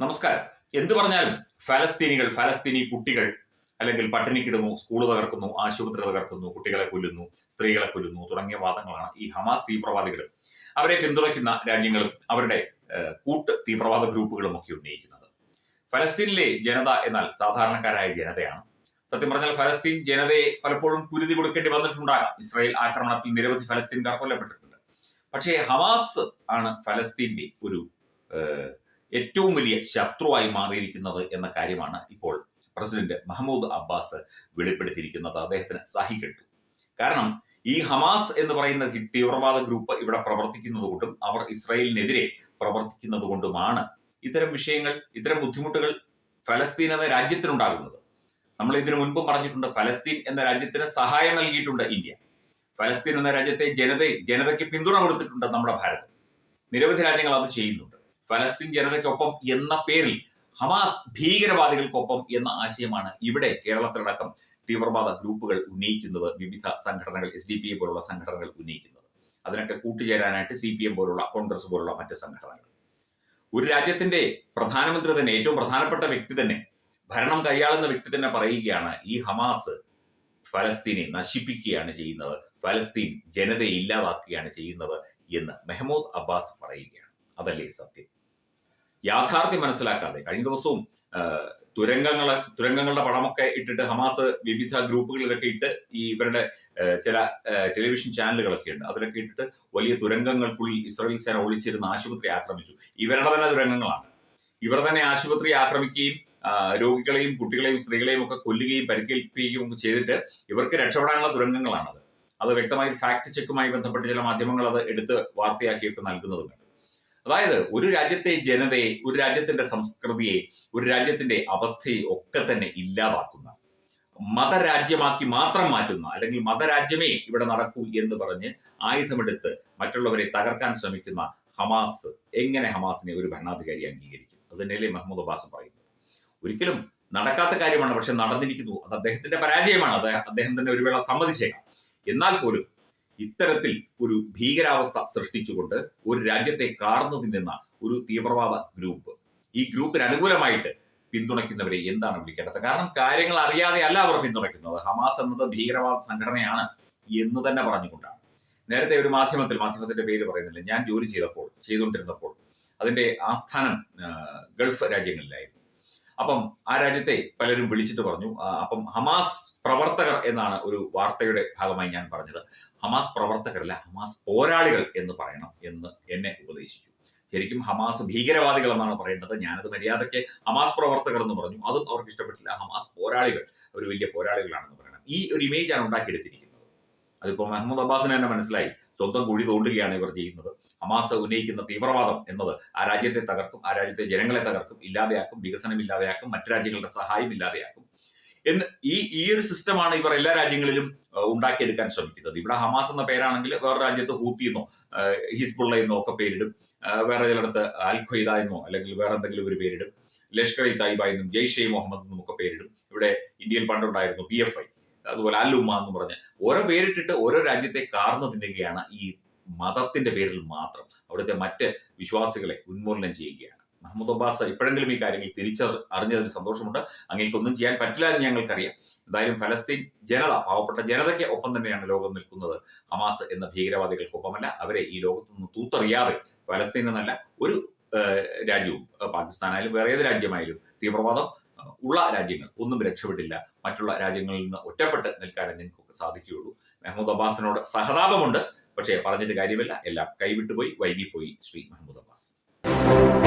നമസ്കാരം. എന്തു പറഞ്ഞാലും ഫലസ്തീനികൾ ഫലസ്തീനി കുട്ടികൾ അല്ലെങ്കിൽ പട്ടിണി കിടുന്നു സ്കൂൾ തകർക്കുന്നു ആശുപത്രി തകർക്കുന്നു കുട്ടികളെ കൊല്ലുന്നു സ്ത്രീകളെ കൊല്ലുന്നു തുടങ്ങിയ വാദങ്ങളാണ് ഈ ഹമാസ് തീവ്രവാദികൾ. അവരെ പിന്തുണയ്ക്കുന്ന രാജ്യങ്ങളും അവരുടെ കൂട്ട് തീവ്രവാദ ഗ്രൂപ്പുകളും ഒക്കെ ഉന്നയിക്കുന്നത്. ഫലസ്തീനിലെ ജനത എന്നാൽ സാധാരണക്കാരായ ജനതയാണ്. സത്യം പറഞ്ഞാൽ ഫലസ്തീൻ ജനതയെ പലപ്പോഴും കുരുതി കൊടുക്കേണ്ടി വന്നിട്ടുണ്ടാകാം. ഇസ്രായേൽ ആക്രമണത്തിൽ നിരവധി ഫലസ്തീൻകാർ കൊല്ലപ്പെട്ടിട്ടുണ്ട്. പക്ഷേ ഹമാസ് ആണ് ഫലസ്തീന്റെ ഒരു ഏറ്റവും വലിയ ശത്രുവായി മാറിയിരിക്കുന്നത് എന്ന കാര്യമാണ് ഇപ്പോൾ പ്രസിഡന്റ് മഹമ്മൂദ് അബ്ബാസ് വെളിപ്പെടുത്തിയിരിക്കുന്നത്. അദ്ദേഹത്തിന് സഹിക്കെട്ടു. കാരണം ഈ ഹമാസ് എന്ന് പറയുന്ന തീവ്രവാദ ഗ്രൂപ്പ് ഇവിടെ പ്രവർത്തിക്കുന്നത് കൊണ്ടും അവർ ഇസ്രായേലിനെതിരെ പ്രവർത്തിക്കുന്നത് കൊണ്ടുമാണ് ഇത്തരം വിഷയങ്ങൾ ഇത്തരം ബുദ്ധിമുട്ടുകൾ ഫലസ്തീൻ എന്ന രാജ്യത്തിനുണ്ടാകുന്നത്. നമ്മൾ ഇതിനു മുൻപ് പറഞ്ഞിട്ടുണ്ട് ഫലസ്തീൻ എന്ന രാജ്യത്തിന് സഹായം നൽകിയിട്ടുണ്ട് ഇന്ത്യ. ഫലസ്തീൻ എന്ന രാജ്യത്തെ ജനതയെ ജനതയ്ക്ക് പിന്തുണ കൊടുത്തിട്ടുണ്ട് നമ്മുടെ ഭാരതം. നിരവധി രാജ്യങ്ങൾ അത് ചെയ്യുന്നുണ്ട്. ഫലസ്തീൻ ജനതയ്ക്കൊപ്പം എന്ന പേരിൽ ഹമാസ് ഭീകരവാദികൾക്കൊപ്പം എന്ന ആശയമാണ് ഇവിടെ കേരളത്തിലടക്കം തീവ്രവാദ ഗ്രൂപ്പുകൾ ഉന്നയിക്കുന്നത് വിവിധ സംഘടനകൾ എസ് ഡി പി എ പോലുള്ള സംഘടനകൾ ഉന്നയിക്കുന്നത്. അതിനൊക്കെ കൂട്ടുചേരാനായിട്ട് സി പി എം പോലുള്ള കോൺഗ്രസ് പോലുള്ള മറ്റ് സംഘടനകൾ. ഒരു രാജ്യത്തിന്റെ പ്രധാനമന്ത്രി തന്നെ ഏറ്റവും പ്രധാനപ്പെട്ട വ്യക്തി തന്നെ ഭരണം കൈയാളുന്ന വ്യക്തി തന്നെ പറയുകയാണ് ഈ ഹമാസ് ഫലസ്തീനെ നശിപ്പിക്കുകയാണ് ചെയ്യുന്നത് ഫലസ്തീൻ ജനതയെ ഇല്ലാതാക്കുകയാണ് ചെയ്യുന്നത് എന്ന് മെഹമ്മൂദ് അബ്ബാസ് പറയുകയാണ്. അതല്ലേ സത്യം? യാഥാർത്ഥ്യം മനസ്സിലാക്കാതെ കഴിഞ്ഞ ദിവസവും തുരങ്കങ്ങൾ തുരങ്കങ്ങളുടെ പടമൊക്കെ ഇട്ടിട്ട് ഹമാസ് വിവിധ ഗ്രൂപ്പുകളിലൊക്കെ ഇട്ട് ഈ ഇവരുടെ ചില ടെലിവിഷൻ ചാനലുകളൊക്കെ ഉണ്ട്. അതിലൊക്കെ ഇട്ടിട്ട് വലിയ തുരങ്കങ്ങൾക്കുള്ളിൽ ഇസ്രായേൽ സേന ഒളിച്ചിരുന്ന ആശുപത്രി ആക്രമിച്ചു. ഇവരുടെ തന്നെ തുരങ്കങ്ങളാണ്. ഇവർ തന്നെ ആശുപത്രി ആക്രമിക്കുകയും രോഗികളെയും കുട്ടികളെയും സ്ത്രീകളെയും ഒക്കെ കൊല്ലുകയും പരിക്കേൽപ്പിക്കുകയും ഒക്കെ ചെയ്തിട്ട് ഇവർക്ക് രക്ഷപ്പെടാനുള്ള തുരങ്കങ്ങളാണത്. അത് വ്യക്തമായി ഫാക്ട് ചെക്കുമായി ബന്ധപ്പെട്ട് ചില മാധ്യമങ്ങൾ അത് എടുത്ത് വാർത്തയാക്കിയൊക്കെ നൽകുന്നതുണ്ട് അതായത് ഒരു രാജ്യത്തെ ജനതയെ ഒരു രാജ്യത്തിന്റെ സംസ്കൃതിയെ ഒരു രാജ്യത്തിന്റെ അവസ്ഥയെ ഒക്കെ തന്നെ ഇല്ലാതാക്കുന്ന മതരാജ്യമാക്കി മാത്രം മാറ്റുന്ന അല്ലെങ്കിൽ മതരാജ്യമേ ഇവിടെ നടക്കൂ എന്ന് പറഞ്ഞ് ആയുധമെടുത്ത് മറ്റുള്ളവരെ തകർക്കാൻ ശ്രമിക്കുന്ന ഹമാസ് എങ്ങനെ ഹമാസിനെ ഒരു ഭരണാധികാരി അംഗീകരിക്കും? അത് തന്നെയല്ലേ മുഹമ്മദ് അബ്ബാസ് പറയുന്നത്. ഒരിക്കലും നടക്കാത്ത കാര്യമാണ് പക്ഷെ നടന്നിരിക്കുന്നു. അത് അദ്ദേഹത്തിന്റെ പരാജയമാണ്. അദ്ദേഹം തന്നെ ഒരു വേള സമ്മതിച്ചേക്കാം. എന്നാൽ പോലും ഇത്തരത്തിൽ ഒരു ഭീകരാവസ്ഥ സൃഷ്ടിച്ചുകൊണ്ട് ഒരു രാജ്യത്തെ കാർന്നു തിന്നുന്ന ഒരു തീവ്രവാദ ഗ്രൂപ്പ്. ഈ ഗ്രൂപ്പിന് അനുകൂലമായിട്ട് പിന്തുണയ്ക്കുന്നവരെ എന്താണ് വിളിക്കേണ്ടത്? കാരണം കാര്യങ്ങൾ അറിയാതെ അല്ല അവർ പിന്തുണയ്ക്കുന്നത്. ഹമാസ് എന്നത് ഭീകരവാദ സംഘടനയാണ് എന്ന് തന്നെ പറഞ്ഞുകൊണ്ടാണ്. നേരത്തെ ഒരു മാധ്യമത്തിൽ മാധ്യമത്തിന്റെ പേര് പറയുന്നില്ല. ഞാൻ ജോലി ചെയ്തപ്പോൾ ചെയ്തുകൊണ്ടിരുന്നപ്പോൾ അതിന്റെ ആസ്ഥാനം ഗൾഫ് രാജ്യങ്ങളിലായിരുന്നു. അപ്പം ആ രാജ്യത്തെ പലരും വിളിച്ചിട്ട് പറഞ്ഞു. അപ്പം ഹമാസ് പ്രവർത്തകർ എന്നാണ് ഒരു വാർത്തയുടെ ഭാഗമായി ഞാൻ പറഞ്ഞത്. ഹമാസ് പ്രവർത്തകരല്ല ഹമാസ് പോരാളികൾ എന്ന് പറയണം എന്ന് എന്നെ ഉപദേശിച്ചു. ശരിക്കും ഹമാസ് ഭീകരവാദികൾ എന്നാണ് പറയേണ്ടത്. ഞാനത് മര്യാദയ്ക്ക് ഹമാസ് പ്രവർത്തകർ എന്ന് പറഞ്ഞു. അതും അവർക്ക് ഇഷ്ടപ്പെട്ടില്ല. ഹമാസ് പോരാളികൾ ഒരു വലിയ പോരാളികളാണെന്ന് പറയണം. ഈ ഒരു ഇമേജ് ആണ് ഉണ്ടാക്കിയെടുത്തിരിക്കുന്നത്. അതിപ്പോൾ മുഹമ്മദ് അബ്ബാസിന് തന്നെ മനസ്സിലായി. സ്വന്തം കുഴി തോണ്ടുകയാണ് ഇവർ ചെയ്യുന്നത്. ഹമാസ് ഉന്നയിക്കുന്ന തീവ്രവാദം എന്നത് ആ രാജ്യത്തെ തകർക്കും ആ രാജ്യത്തെ ജനങ്ങളെ തകർക്കും ഇല്ലാതെയാക്കും വികസനം ഇല്ലാതെയാക്കും മറ്റു രാജ്യങ്ങളുടെ സഹായം ഇല്ലാതെയാക്കും. എന്ന് ഈ ഈ ഒരു സിസ്റ്റമാണ് ഇവർ എല്ലാ രാജ്യങ്ങളിലും ഉണ്ടാക്കിയെടുക്കാൻ ശ്രമിക്കുന്നത്. ഇവിടെ ഹമാസ് എന്ന പേരാണെങ്കിൽ വേറെ രാജ്യത്ത് ഹൂത്തി എന്നോ ഹിസ്ബുള്ള എന്നോ ഒക്കെ പേരിടും. വേറെ ചിലയിടത്ത് അൽ ഖയ്ദ എന്നോ അല്ലെങ്കിൽ വേറെ എന്തെങ്കിലും ഒരു പേരിടും. ലഷ്കർ ഇ തായിബ എന്നും ജെയ്ഷെ മുഹമ്മദ് എന്നും ഒക്കെ പേരിടും. ഇവിടെ ഇന്ത്യയിൽ പണ്ടുണ്ടായിരുന്നു പി എഫ് ഐ. അതുപോലെ അല്ലുമ്മ എന്ന് പറഞ്ഞ് ഓരോ പേരിട്ടിട്ട് ഓരോ രാജ്യത്തെ കാർന്നു തിന്നുകയാണ് ഈ മതത്തിന്റെ പേരിൽ മാത്രം. അവിടുത്തെ മറ്റ് വിശ്വാസികളെ ഉന്മൂലനം ചെയ്യുകയാണ്. മുഹമ്മദ് അബ്ബാസ് ഇപ്പോഴെങ്കിലും ഈ കാര്യങ്ങൾ തിരിച്ച അറിഞ്ഞതിന് സന്തോഷമുണ്ട്. അങ്ങേക്കൊന്നും ചെയ്യാൻ പറ്റില്ല എന്ന് ഞങ്ങൾക്കറിയാം. എന്തായാലും ഫലസ്തീൻ ജനത പാവപ്പെട്ട ജനതയ്ക്ക് ഒപ്പം തന്നെയാണ് ലോകം നിൽക്കുന്നത്. ഹമാസ് എന്ന ഭീകരവാദികൾക്കൊപ്പമല്ല അവരെ ഈ ലോകത്തു നിന്ന് തൂത്തറിയാതെ ഫലസ്തീൻ എന്നല്ല ഒരു രാജ്യവും പാകിസ്ഥാനായാലും വേറെ ഏത് രാജ്യമായാലും തീവ്രവാദം ഉള്ള രാജ്യങ്ങൾ ഒന്നും രക്ഷപ്പെട്ടില്ല. മറ്റുള്ള രാജ്യങ്ങളിൽ നിന്ന് ഒറ്റപ്പെട്ട് നിൽക്കാനേ നിനക്കൊക്കെ സാധിക്കുകയുള്ളൂ. മെഹമ്മൂദ് അബ്ബാസിനോട് സഹതാപമുണ്ട്. പക്ഷേ പറഞ്ഞിട്ട് കാര്യമില്ല. എല്ലാം കൈവിട്ടുപോയി വൈകിപ്പോയി ശ്രീ മെഹമ്മൂദ് അബ്ബാസ്.